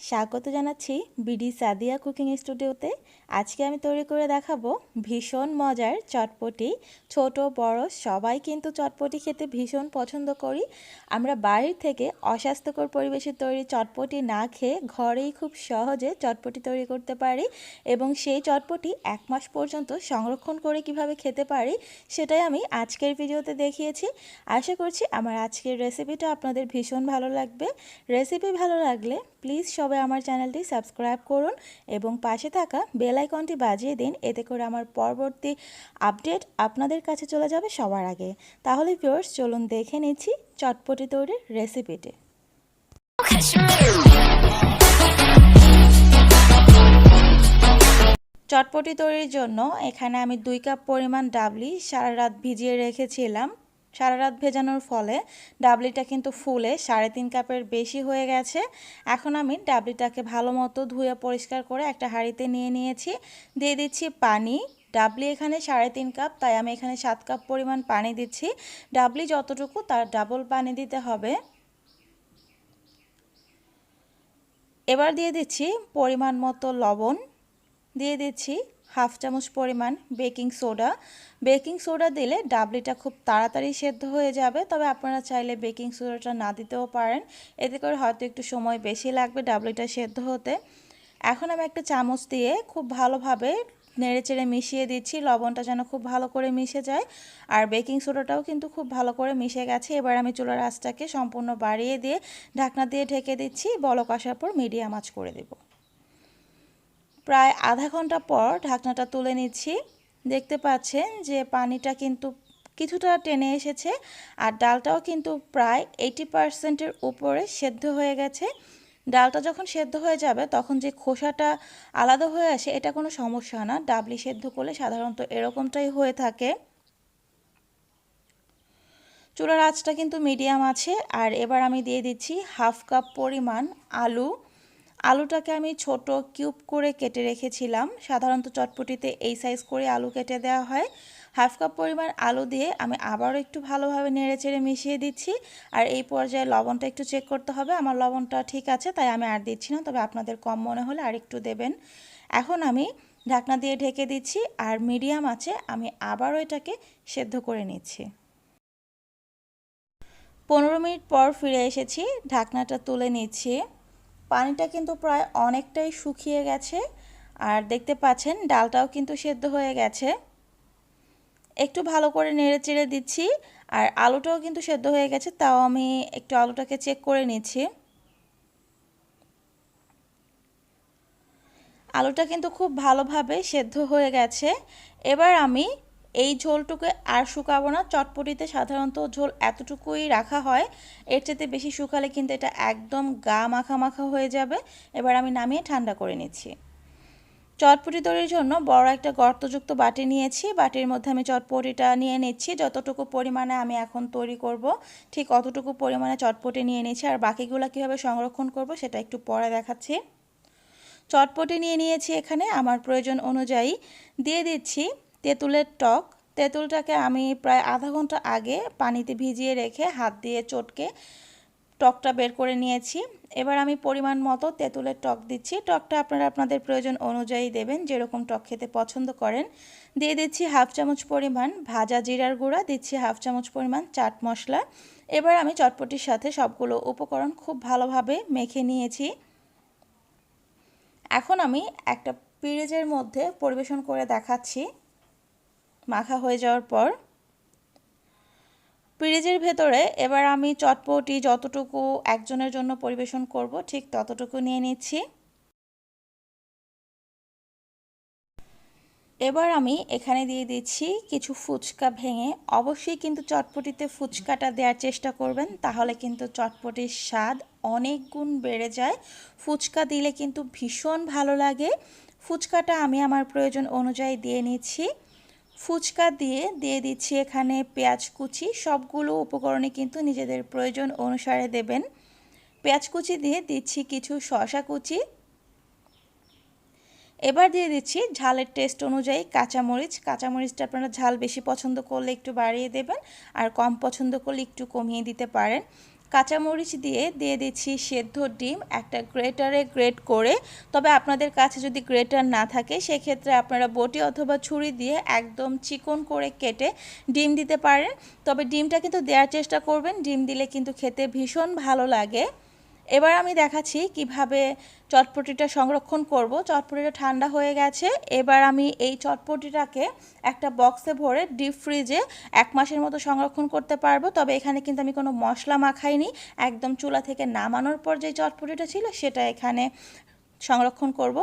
স্বাগত জানাচ্ছি BD Sadia cooking স্টুডিওতে। আজকে আমি তৈরি করে দেখাবো ভীষণ মজার চটপটি। ছোট, বড়, সবাই কিন্তু চটপটি খেতে ভীষণ পছন্দ করি। আমরা বাইরে থেকে অস্বাস্থ্যকর পরিবেশে তৈরি চটপটি না খেয়ে ঘরেই খুব সহজে চটপটি তৈরি করতে পারি এবং সেই চটপটি এক মাস পর্যন্ত সংরক্ষণ করে কীভাবে খেতে পারি সেটাই আমি আজকের ভিডিওতে দেখিয়েছি। আশা করছি আমার আজকের রেসিপিটা আপনাদের ভীষণ ভালো লাগবে। রেসিপি ভালো লাগলে প্লিজ সবাই আমার চ্যানেলটি, সাবস্ক্রাইব করুন এবং পাশে থাকা বেল আইকনটি বাজিয়ে দিন, এতে করে আমার পরবর্তী আপডেট আপনাদের কাছে চলে যাবে সবার আগে। তাহলে ভিউয়ার্স চলুন দেখে নিচ্ছি চটপটি তৈরির রেসিপিটি চটপটি তৈরির জন্য এখানে আমি দুই কাপ পরিমাণ ডাবলি সারা রাত ভিজিয়ে রেখেছিলাম। সারা রাত ভেজানোর ফলে ডাবলিটা কিন্তু ফুলে, সাড়ে তিন কাপের বেশি হয়ে গেছে। এখন আমি ডাবলিটাকে ভালো মতো ধুয়ে পরিষ্কার করে একটা হাঁড়িতে নিয়ে নিয়েছি। দিয়ে দিচ্ছি পানি। ডাবলি এখানে সাড়ে তিন কাপ, তাই আমি এখানে সাত কাপ পরিমাণ পানি দিচ্ছি। ডাবলি যতটুকু, তার ডাবল পানি দিতে হবে। এবার দিয়ে দিচ্ছি পরিমাণ মতো লবণ। দিয়ে দিচ্ছি হাফ চামচ পরিমাণ বেকিং সোডা। বেকিং সোডা দিলে ডাবলিটা খুব তাড়াতাড়ি সেদ্ধ হয়ে যাবে, তবে আপনারা চাইলে বেকিং সোডাটা না দিতেও পারেন। এতে করে হয়তো একটু সময় বেশি লাগবে ডাবলিটা সেদ্ধ হতে। এখন আমি একটা চামচ দিয়ে খুব ভালোভাবে নেড়ে চেড়ে মিশিয়ে দিচ্ছি, লবণটা যেন খুব ভালো করে মিশে যায়। আর বেকিং সোডাটাও কিন্তু খুব ভালো করে মিশে গেছে। এবার আমি চুলার আঁচটাকে সম্পূর্ণ বাড়িয়ে দিয়ে ঢাকনা দিয়ে ঢেকে দিচ্ছি, বলক আসার পর মিডিয়াম আঁচ করে দেবো। প্রায় আধা ঘণ্টা পর ঢাকনাটা তুলে নিচ্ছি। দেখতে পাচ্ছেন যে পানিটা কিন্তু কিছুটা টেনে এসেছে আর ডালটাও কিন্তু প্রায় এইটি পারসেন্টের উপরে সেদ্ধ হয়ে গেছে। ডালটা যখন সেদ্ধ হয়ে যাবে তখন যে খোসাটা আলাদা হয়ে আসে এটা কোনো সমস্যা না। ডাবলি সেদ্ধ করলে সাধারণত এরকমটাই হয়ে থাকে। চুলার আঁচটা কিন্তু মিডিয়াম আছে আর এবার আমি দিয়ে দিচ্ছি হাফ কাপ পরিমাণ আলু। আলুটাকে আমি ছোট কিউব করে কেটে রেখেছিলাম। সাধারণত চটপটিতে এই সাইজ করে আলু কেটে দেওয়া হয়। হাফ কাপ পরিমাণ আলু দিয়ে আমি আবারও একটু ভালোভাবে নেড়ে চেড়ে মিশিয়ে দিচ্ছি। আর এই পর্যায়ে লবণটা একটু চেক করতে হবে। আমার লবণটা ঠিক আছে, তাই আমি আর দিচ্ছি না, তবে আপনাদের কম মনে হলে আর একটু দেবেন। এখন আমি ঢাকনা দিয়ে ঢেকে দিচ্ছি আর মিডিয়াম আছে, আমি আবারও এটাকে সেদ্ধ করে নিচ্ছি। পনেরো মিনিট পর ফিরে এসেছি, ঢাকনাটা তুলে নিচ্ছি। পানিটা কিন্তু প্রায় অনেকটাই শুকিয়ে গেছে। আর দেখতে পাচ্ছেন, ডালটাও কিন্তু সেদ্ধ হয়ে গেছে। একটু ভালো করে নেড়ে চেড়ে দিচ্ছি, আর আলুটাও কিন্তু সেদ্ধ হয়ে গেছে, তাও আমি একটু আলুটাকে চেক করে নিচ্ছি। আলুটা কিন্তু খুব ভালোভাবে সেদ্ধ হয়ে গেছে। এবার আমি এই ঝোলটুকু আর শুকাবো না। চটপটিতে সাধারণত ঝোল এতটুকুই রাখা হয়। এর চেয়ে বেশি শুকালে কিন্তু এটা একদম গা মাখা মাখা হয়ে যাবে। এবার আমি নামিয়ে ঠান্ডা করে নিচ্ছি। চটপটি তৈরির জন্য বড় একটা গর্তযুক্ত বাটি নিয়েছি। বাটির মধ্যে আমি চটপটিটা নিয়ে নিচ্ছি। যতটুকু পরিমাণে আমি এখন তৈরি করব, ঠিক অতটুকু পরিমাণে চটপটি নিয়ে নিচ্ছি আর বাকিগুলো কীভাবে সংরক্ষণ করব সেটা একটু পরে দেখাচ্ছি। চটপটি নিয়ে নিয়েছি এখানে। আমার প্রয়োজন অনুযায়ী দিয়ে দিচ্ছি। তেঁতুলের টক। তেঁতুলটাকে আমি প্রায় আধা ঘণ্টা আগে পানিতে ভিজিয়ে রেখে হাত দিয়ে চটকে টকটা বের করে নিয়েছি। এবার আমি পরিমাণ মতো তেঁতুলের টক দিচ্ছি। টকটা আপনারা আপনাদের প্রয়োজন অনুযায়ী দেবেন, যেরকম টক খেতে পছন্দ করেন। দিয়ে দিচ্ছি হাফ চামচ পরিমাণ ভাজা জিরার গুঁড়া, দিচ্ছি হাফ চামচ পরিমাণ চাট মশলা। এবার আমি চটপটির সাথে সবগুলো উপকরণ খুব ভালোভাবে মেখে নিয়েছি। এখন আমি একটা পিরেজের মধ্যে পরিবেশন করে দেখাচ্ছি। মাখা হয়ে যাওয়ার পর ফ্রিজের ভেতরে এবার আমি চটপটি যতটুকু একজনের জন্য পরিবেশন করব, ঠিক ততটুকু নিয়ে নিচ্ছি। এবার আমি এখানে দিয়ে দিচ্ছি কিছু ফুচকা ভেঙে। অবশ্যই কিন্তু চটপটিতে ফুচকাটা দেওয়ার চেষ্টা করবেন, তাহলে কিন্তু চটপটির স্বাদ অনেক গুণ বেড়ে যায়। ফুচকা দিলে কিন্তু ভীষণ ভালো লাগে। ফুচকাটা আমি আমার প্রয়োজন অনুযায়ী দিয়ে নিচ্ছি। ফুচকা দিয়ে দিয়ে দিচ্ছি এখানে পেঁয়াজ কুচি। সবগুলো উপকরণে কিন্তু নিজেদের প্রয়োজন অনুসারে দেবেন। পেঁয়াজ কুচি দিয়ে দিচ্ছি কিছু শশা কুচি। এবার দিয়ে দিচ্ছি ঝালের টেস্ট অনুযায়ী কাঁচামরিচ। কাঁচামরিচটা আপনারা ঝাল বেশি পছন্দ করলে একটু বাড়িয়ে দেবেন আর কম পছন্দ করলে একটু কমিয়ে দিতে পারেন। কাঁচামরিচ দিয়ে দিয়ে দিচ্ছি সেদ্ধ ডিম, একটা গ্রেটারে গ্রেট করে। তবে আপনাদের কাছে যদি গ্রেটার না থাকে, সেক্ষেত্রে আপনারা বটি অথবা ছুরি দিয়ে একদম চিকন করে কেটে ডিম দিতে পারেন। তবে ডিমটা কিন্তু দেওয়ার চেষ্টা করবেন। ডিম দিলে কিন্তু খেতে ভীষণ ভালো লাগে। এবার আমি দেখাচ্ছি কীভাবে চটপটিটা সংরক্ষণ করব। চটপটিটা ঠান্ডা হয়ে গেছে। এবার আমি এই চটপটিটাকে একটা বক্সে ভরে ডিপ ফ্রিজে এক মাসের মতো সংরক্ষণ করতে পারব। তবে এখানে কিন্তু আমি কোনো মশলা মাখাইনি। একদম চুলা থেকে নামানোর পর যে চটপটিটা ছিল, সেটা এখানে সংরক্ষণ করব।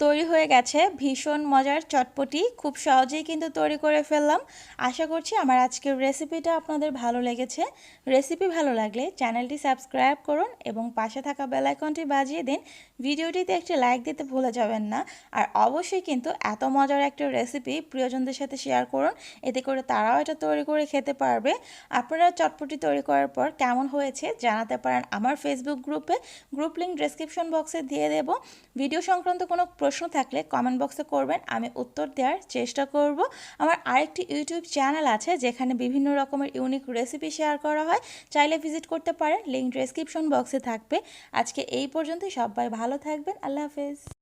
তৈরি হয়ে গেছে। ভীষণ মজার চটপটি। খুব সহজেই কিন্তু তৈরি করে ফেললাম। আশা করছি আমার আজকের রেসিপিটা আপনাদের ভালো লেগেছে। রেসিপি ভালো লাগলে চ্যানেলটি সাবস্ক্রাইব করুন এবং পাশে থাকা বেল আইকনটি বাজিয়ে দিন। ভিডিওটিতে একটি লাইক দিতে ভুলে যাবেন না। আর অবশ্যই কিন্তু এত মজার একটা রেসিপি প্রিয়জনদের সাথে শেয়ার করুন। এতে করে তারাও এটা তৈরি করে খেতে পারবে। আপনারা চটপটি তৈরি করার পর কেমন হয়েছে জানাতে পারেন আমার ফেসবুক গ্রুপে গ্রুপ লিঙ্ক ডিসক্রিপশন বক্সে দিয়ে দেব। ভিডিও সংক্রান্ত কোনো প্রশ্ন থাকলে কমেন্ট বক্সে করবেন, আমি উত্তর দেওয়ার চেষ্টা করব। আমার আরেকটি ইউটিউব চ্যানেল আছে, যেখানে বিভিন্ন রকমের ইউনিক রেসিপি শেয়ার করা হয়। চাইলে ভিজিট করতে পারেন লিঙ্ক ডিসক্রিপশন বক্সে থাকবে। আজকে এই পর্যন্তই, সবাই ভালো থাকবেন, আল্লাহ হাফেজ।